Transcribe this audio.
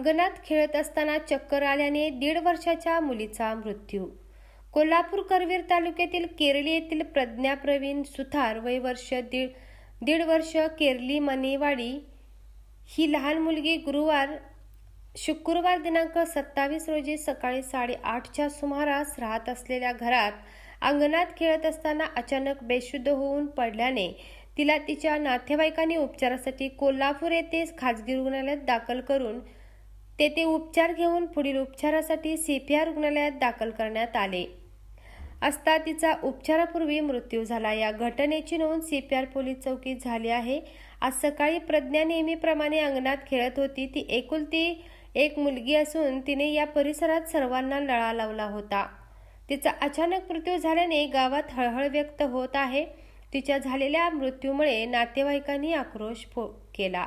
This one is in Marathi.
अंगणात खेळत असताना चक्कर आल्याने दीड वर्षाच्या मुलीचा मृत्यू. कोल्हापूर करवीर तालुक्यातील केरली येथील प्रज्ञा प्रवीण सुथार वय वर्ष दीड दीड वर्ष केरली मनेवाडी ही लहान मुलगी गुरुवार शुक्रवार दिनांक सत्तावीस रोजी सकाळी साडेआठच्या सुमारास राहत असलेल्या घरात अंगणात खेळत असताना अचानक बेशुद्ध होऊन पडल्याने तिला तिच्या नातेवाईकांनी उपचारासाठी कोल्हापूर येथे खाजगी रुग्णालयात दाखल करून तेथे उपचार घेऊन पुढील उपचारासाठी सीपीआर रुग्णालयात दाखल करण्यात आले. असता तिचा उपचारापूर्वी मृत्यू झाला. या घटनेची नोंद सीपीआर पोलीस चौकीत झाली आहे. आज सकाळी प्रज्ञा नेहमीप्रमाणे अंगणात खेळत होती. ती एकुलती एक मुलगी असून तिने या परिसरात सर्वांना लळा लावला होता. तिचा अचानक मृत्यू झाल्याने गावात हळहळ व्यक्त होत आहे. तिच्या झालेल्या मृत्यूमुळे नातेवाईकांनी आक्रोश केला.